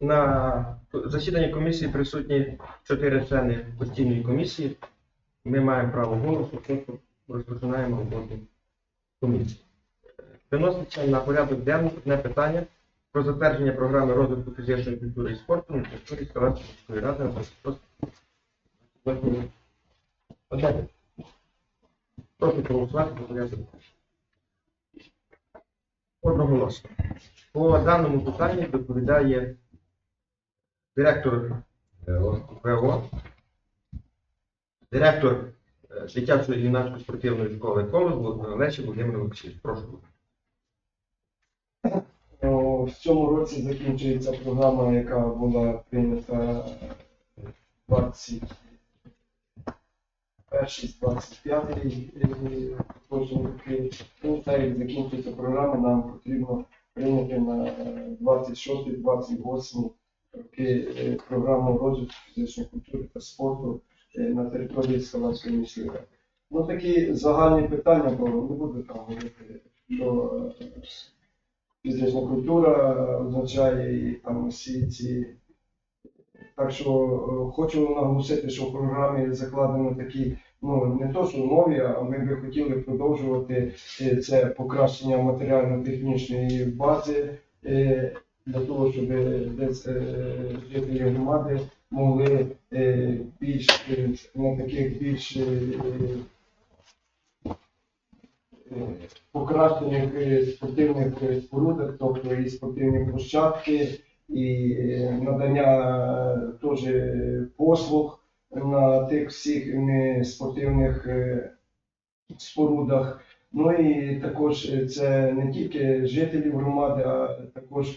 На засіданні комісії присутні чотири члени постійної комісії. Ми маємо право голосу, просто розпочинаємо роботу комісії. Виноситься на порядок денний одне питання про затвердження програми розвитку фізичної культури і спорту на території Скалацької міської ради на 26 Одне. Прошу проголосувати за порядок. Одноголосно. По даному питанню доповідає директор ВО, директор е, дитячої юнацької спортивної школи колос Лечі Володимир Олексійович. Прошу. В цьому році закінчується програма, яка була прийнята 21-25 поточні роки. Ну, як закінчується програма, нам потрібно прийняти на 26-28 роки е, програму розвитку фізичної культури та спорту е, на території Скалацької міської ради. Ну такі загальні питання, бо не буду там говорити, що е, фізична культура означає і там всі ці. Так що е, хочу наголосити, що в програмі закладено такі, ну не то, що нові, а ми би хотіли продовжувати е, це покращення матеріально-технічної бази е, для того, щоб е, жителі громади могли е, більш е, на таких більш е, е, покращених е, спортивних е, спорудах, тобто і спортивні площадки, і е, надання е, теж послуг на тих всіх е, спортивних е, спорудах. Ну і також е, це не тільки жителів громади, а також е,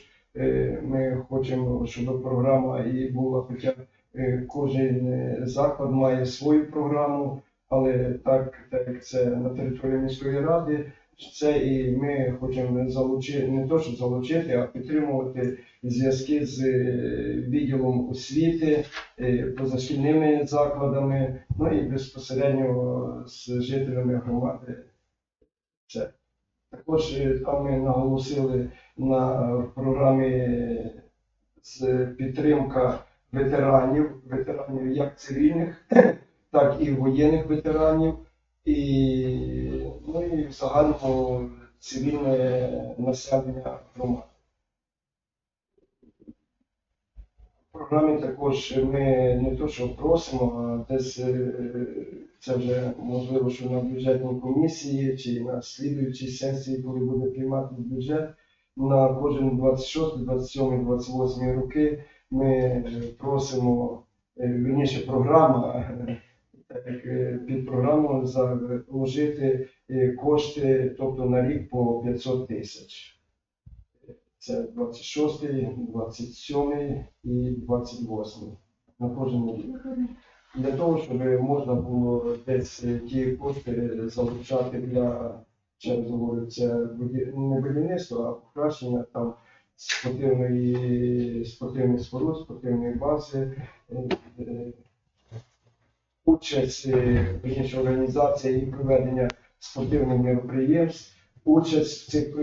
хочемо, щоб програма і була, хоча е, кожен е, заклад має свою програму, але так, як це на території міської ради, це і ми хочемо залучити, не то, що залучити, а підтримувати зв'язки з е, відділом освіти, позашкільними закладами, ну і безпосередньо з жителями громади. Це. Також там ми наголосили на програмі з підтримка ветеранів, ветеранів як цивільних, так і воєнних ветеранів, і, ну, і в загальному цивільне населення громади. В програмі також ми не то, що просимо, а десь е, це вже можливо, що на бюджетній комісії чи на слідуючій сесії, коли буде приймати бюджет, на кожен 26, 27, 28 роки ми е, просимо, е, вірніше, програма, е, під програму заложити кошти, тобто на рік по 500 тисяч. Це 26, 27 і 28 на кожен рік. Для того, щоб можна було десь ті кошти залучати для, це буді- не будівництво, а покращення там спортивної, спортивних споруд, спортивної бази, е, е, участь е, вірніше, організація і проведення спортивних мероприємств, участь в цих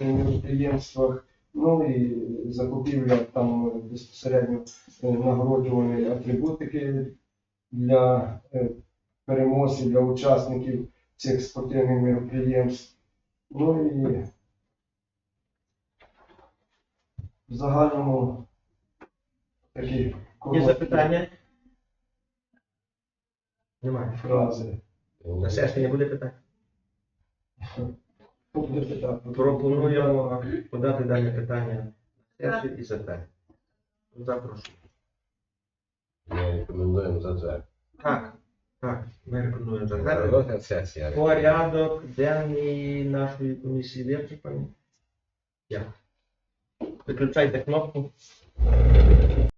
мероприємствах, ну і закупівля там безпосередньо нагороджуваної атрибутики для переможців, для учасників цих спортивних мероприємств. Ну і в загальному такі Є запитання? Немає. фрази. На сесії не буде питань. Буде питати. Пропонуємо подати дане питання на сесію і затвердити. Запрошую. Ми рекомендуємо за це. Так, так, ми рекомендуємо затвердити. Розгляд сесія. Порядок денний нашої комісії вичерпаний. Дякую. Виключайте кнопку.